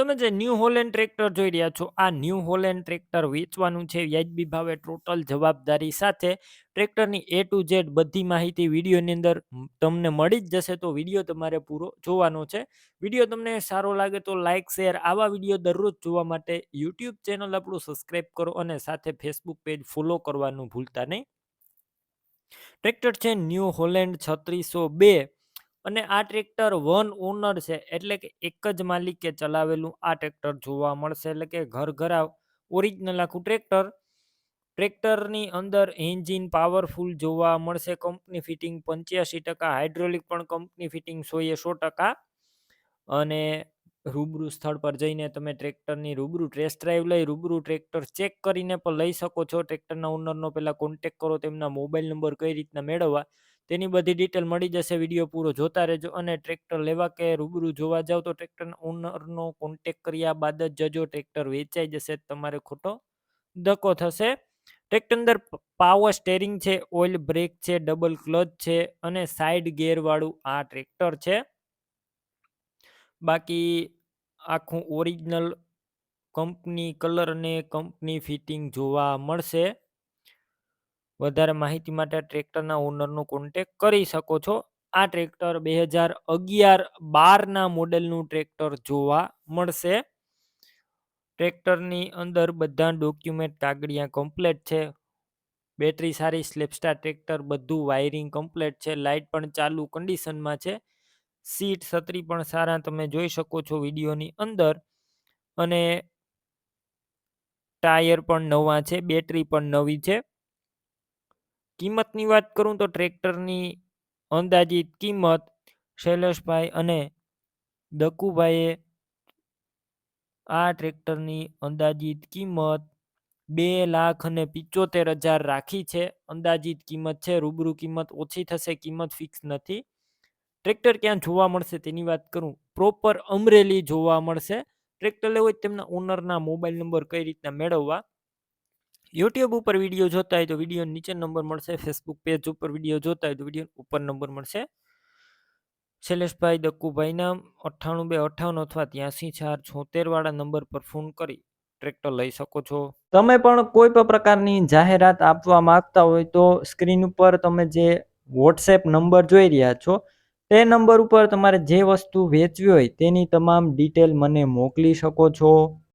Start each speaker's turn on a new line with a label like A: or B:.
A: તમે જે new Holland tractor જોઈ રહ્યા છો, આ ન્યૂ હોલેન્ડ ટ્રેક્ટર વેચવાનું છે વ્યાજબી ભાવે ટોટલ જવાબદારી સાથે. ટ્રેક્ટરની એ ટુ ઝેડ બધી માહિતી વિડીયોની અંદર તમને મળી જ જશે તો વીડિયો તમારે પૂરો જોવાનો છે. વીડિયો તમને સારો લાગે તો લાઇક શેર આવા વીડિયો દરરોજ જોવા માટે યુટ્યુબ ચેનલ આપણું સબસ્ક્રાઈબ કરો અને સાથે ફેસબુક પેજ ફોલો કરવાનું ભૂલતા નહીં. ટ્રેક્ટર છે ન્યૂ હોલેન્ડ છત્રીસો બે. અને આ ટ્રેક્ટર વન ઓનર છે, એટલે કે એક જ માલિકે ચલાવેલું આ ટ્રેક્ટર જોવા મળશે. એટલે કે ઘર ઘરા ઓરિજિનલ આખું ટ્રેક્ટર, ટ્રેક્ટરની અંદર એન્જિન પાવરફુલ જોવા મળશે. કંપની ફિટિંગ પંચ્યાસી ટકા, હાઇડ્રોલિક પણ કંપની ફિટિંગ સો એ સો ટકા. અને રૂબરૂ સ્થળ પર જઈને તમે ટ્રેક્ટરની રૂબરૂ ટેસ્ટ ડ્રાઈવ લઈ, રૂબરૂ ટ્રેક્ટર ચેક કરીને પણ લઈ શકો છો. ટ્રેક્ટરના ઓનરનો પહેલાં કોન્ટેક કરો, તેમના મોબાઈલ નંબર કઈ રીતના મેળવવા તેની બધી ડિટેલ મળી જશે વીડિયો પૂરો જોતા રહેજો અને ટ્રેક્ટર લેવા કે રૂબરૂ જોવા જાવ તો ટ્રેક્ટર ઓનરનો કોન્ટેક કર્યા બાદ જ જજો ટ્રેક્ટર વેચાઈ જશે તમારે ખોટો ધક્કો થશે. ટ્રેક્ટર અંદર પાવર સ્ટેરિંગ છે ઓઇલ બ્રેક છે ડબલ ક્લચ છે અને સાઈડ ગેરવાળું આ ટ્રેક્ટર છે. બાકી આખું ઓરિજિનલ કંપની કલર અને કંપની ફિટિંગ જોવા મળશે. વધારે માહિતી માટે ટ્રેક્ટરના ઓનરનો કોન્ટેક કરી શકો છો. આ ટ્રેક્ટર બે હજાર અગિયાર બારના મોડેલનું ટ્રેક્ટર જોવા મળશે. ટ્રેક્ટરની અંદર બધા ડોક્યુમેન્ટ કાગળિયા કમ્પ્લેટ છે. બેટરી સારી સ્લેપસ્ટાર ટ્રેક્ટર, બધું વાયરિંગ કમ્પ્લેટ છે. લાઇટ પણ ચાલુ કન્ડિશનમાં છે. સીટ છત્રી પણ સારા તમે જોઈ શકો છો વિડીયોની અંદર. અને ટાયર પણ નવા છે, બેટરી પણ નવી છે. કિંમતની વાત કરું તો ટ્રેક્ટરની અંદાજિત કિંમત શૈલેષભાઈ અને દકુભાઈએ આ ટ્રેક્ટરની અંદાજિત કિંમત બે લાખ અને પિચોતેર હજાર રાખી છે. અંદાજિત કિંમત છે, રૂબરૂ કિંમત ઓછી થશે, કિંમત ફિક્સ નથી. ટ્રેક્ટર ક્યાં જોવા મળશે તેની વાત કરું. પ્રોપર અમરેલી જોવા મળશે. ટ્રેક્ટર લેવું હોય તેમના ઓનરના મોબાઈલ નંબર કઈ રીતના મેળવવા? યુટ્યુબ ઉપર વીડિયો જોતા હોય તો વીડિયો નીચે નંબર મળશે ફેસબુક પેજ ઉપર વીડિયો જોતા હોય તો વીડિયો ઉપર નંબર મળશે. શૈલેષભાઈ દક્કુભાઈના અઠ્ઠાણું બે, અઠ્ઠાવન અથવા ત્યાંસી ચાર છોતેર વાળા નંબર પર ફોન કરી ટ્રેક્ટર લઈ શકો છો. તમે પણ કોઈ પણ પ્રકારની જાહેરાત આપવા માંગતા હોય તો સ્ક્રીન ઉપર તમે જે વોટ્સએપ નંબર જોઈ રહ્યા છો, તે નંબર ઉપર તમારે જે વસ્તુ વેચવી હોય તેની તમામ ડિટેલ મને મોકલી શકો છો.